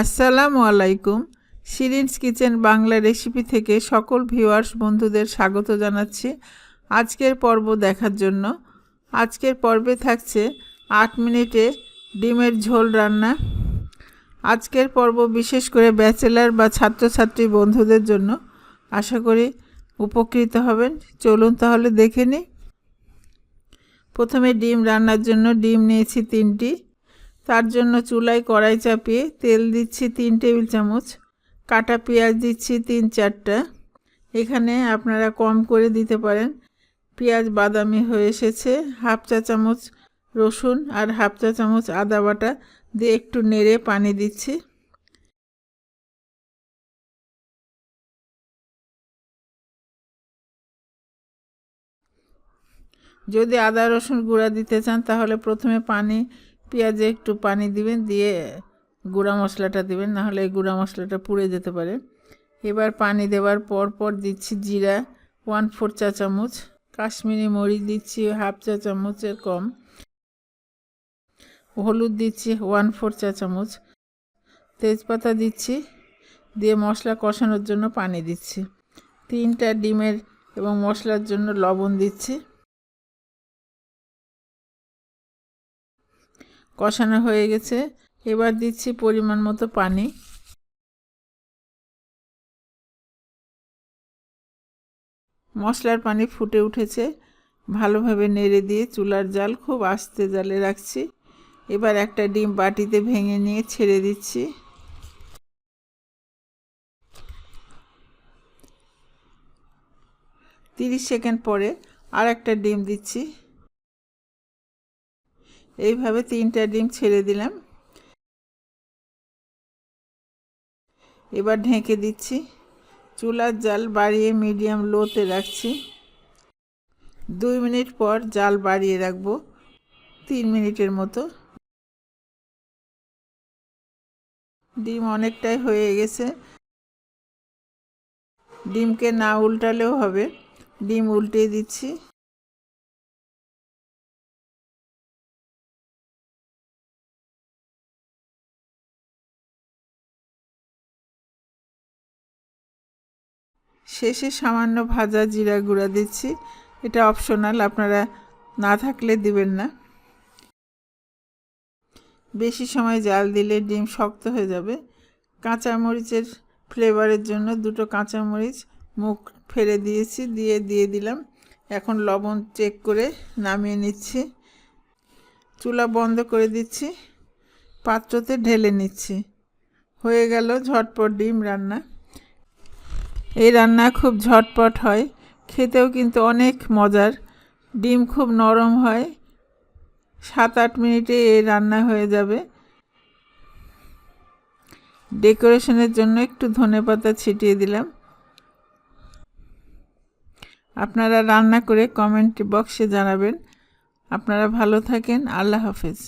আসসালামু আলাইকুম। শিরিনস kitchen Bangla recipe থেকে সকল ভিউয়ার্স, বন্ধুদের স্বাগত জানাচ্ছি আজকের পর্ব দেখার জন্য। আজকের পর্বে থাকছে আট মিনিটে ডিমের ঝোল রান্না। আজকের পর্ব বিশেষ করে ব্যাচেলার বা ছাত্রছাত্রী বন্ধুদের জন্য। আশা করি উপকৃত হবেন। চলুন তাহলে দেখে নিই। প্রথমে ডিম রান্নার জন্য ডিম নিয়েছি তিনটি। তার জন্য চুলায় কড়াই চাপিয়ে তেল দিচ্ছি তিন টেবিল চামচ, কাটা পেঁয়াজ দিচ্ছি তিন চারটা। এখানে আপনারা কম করে দিতে পারেন। পেঁয়াজ বাদামি হয়ে এসেছে, হাফ চা চামচ রসুন আর হাফ চা চামচ আদা বাটা দিয়ে একটু নেড়ে পানি দিচ্ছি। যদি আদা রসুন গুঁড়া দিতে চান তাহলে প্রথমে পানি পেঁয়াজে একটু পানি দিবেন, দিয়ে গুঁড়া মশলাটা দিবেন, নাহলে এই গুঁড়া মশলাটা পুড়ে যেতে পারে। এবার পানি দেওয়ার পর পর দিচ্ছি জিরা ওয়ান ফোর চা চামচ। কাশ্মীরি মরিচ দিচ্ছি হাফ চা চামচের কম। হলুদ দিচ্ছি ওয়ান ফোর চা চামচ। তেজপাতা দিচ্ছি, দিয়ে মশলা কষানোর জন্য পানি দিচ্ছি। তিনটা ডিমের এবং মশলার জন্য লবণ দিচ্ছি। কষানো হয়ে গেছে। এবার দিচ্ছি পরিমাণ মতো পানি। মশলার পানি ফুটে উঠেছে। ভালোভাবে নেড়ে দিয়ে চুলার জাল খুব আস্তে জালে রাখছি। এবার একটা ডিম বাটিতে ভেঙে নিয়ে ছেড়ে দিচ্ছি। তিরিশ সেকেন্ড পরে আর একটা ডিম দিচ্ছি। এইভাবে তিনটা ডিম ছেড়ে দিলাম। এবার ঢেকে দিচ্ছি। চুলার জাল বাড়িয়ে মিডিয়াম লোতে রাখছি। দুই মিনিট পর জাল বাড়িয়ে রাখব। তিন মিনিটের মতো। ডিম অনেকটাই হয়ে গেছে। ডিমকে না উল্টালেও হবে। ডিম উল্টে দিচ্ছি। শেষে সামান্য ভাজা জিরা গুঁড়া দিচ্ছি। এটা অপশনাল আপনারা না থাকলে দিবেন না। বেশি সময় জাল দিলে ডিম শক্ত হয়ে যাবে। কাঁচামরিচের ফ্লেভারের জন্য দুটো কাঁচামরিচ মুখ ফেলে দিয়েছি, দিয়ে দিয়ে দিলাম। এখন লবণ চেক করে নামিয়ে নিচ্ছি। চুলা বন্ধ করে দিচ্ছি। পাত্রতে ঢেলে নিচ্ছি। হয়ে গেল ঝটপট ডিম রান্না। এই রান্না খুব ঝটপট হয়, খেতেও কিন্তু অনেক মজার। ডিম খুব নরম হয় সাত আট মিনিটে এই রান্না হয়ে যাবে। ডেকোরেশনের জন্য একটু ধনে পাতা ছিটিয়ে দিলাম। আপনারা রান্না করে কমেন্ট বক্সে জানাবেন। আপনারা ভালো থাকেন, আল্লাহ হাফেজ।